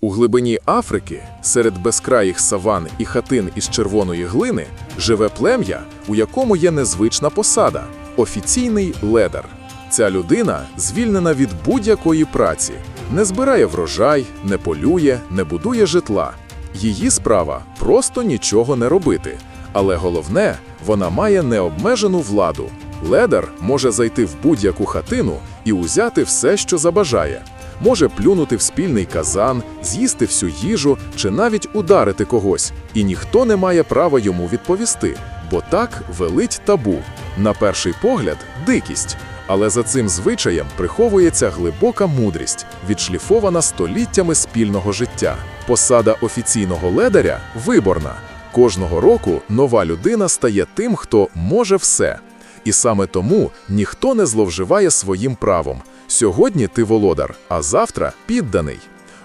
У глибині Африки, серед безкраїх саван і хатин із червоної глини, живе плем'я, у якому є незвична посада офіційний ледар. Ця людина звільнена від будь-якої праці, не збирає врожай, не полює, не будує житла. Її справа просто нічого не робити. Але головне, вона має необмежену владу. Ледар може зайти в будь-яку хатину і узяти все, що забажає. Може плюнути в спільний казан, з'їсти всю їжу чи навіть ударити когось, і ніхто не має права йому відповісти, бо так велить табу. На перший погляд дикість. Але за цим звичаєм приховується глибока мудрість, відшліфована століттями спільного життя. Посада офіційного ледаря виборна. Кожного року нова людина стає тим, хто може все. І саме тому ніхто не зловживає своїм правом. Сьогодні ти володар, а завтра підданий.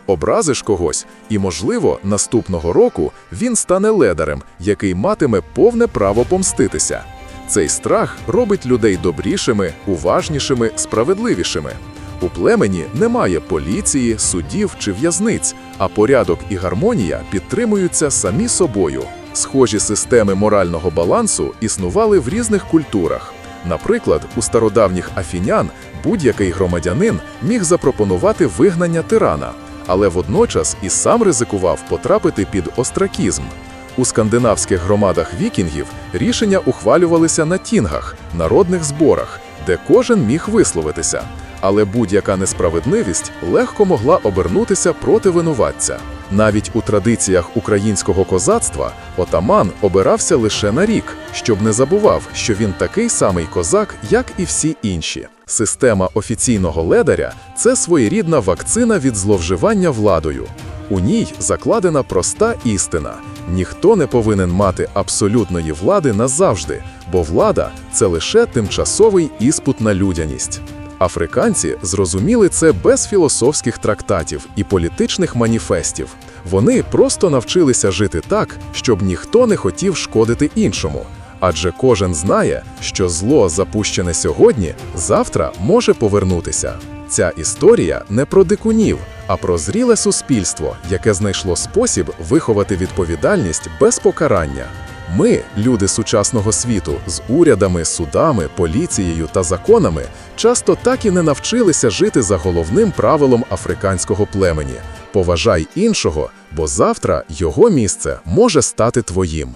Образиш когось, і, можливо, наступного року він стане ледарем, який матиме повне право помститися. Цей страх робить людей добрішими, уважнішими, справедливішими. У племені немає поліції, судів чи в'язниць, а порядок і гармонія підтримуються самі собою. Схожі системи морального балансу існували в різних культурах. Наприклад, у стародавніх афінян будь-який громадянин міг запропонувати вигнання тирана, але водночас і сам ризикував потрапити під остракізм. У скандинавських громадах вікінгів рішення ухвалювалися на тінгах, народних зборах, де кожен міг висловитися. Але будь-яка несправедливість легко могла обернутися проти винуватця. Навіть у традиціях українського козацтва отаман обирався лише на рік, щоб не забував, що він такий самий козак, як і всі інші. Система офіційного ледаря це своєрідна вакцина від зловживання владою. У ній закладена проста істина: ніхто не повинен мати абсолютної влади назавжди, бо влада це лише тимчасовий іспут на людяність. Африканці зрозуміли це без філософських трактатів і політичних маніфестів. Вони просто навчилися жити так, щоб ніхто не хотів шкодити іншому. Адже кожен знає, що зло, запущене сьогодні, завтра може повернутися. Ця історія не про дикунів, а про зріле суспільство, яке знайшло спосіб виховати відповідальність без покарання. Ми, люди сучасного світу, з урядами, судами, поліцією та законами, часто так і не навчилися жити за головним правилом африканського племені: поважай іншого, бо завтра його місце може стати твоїм.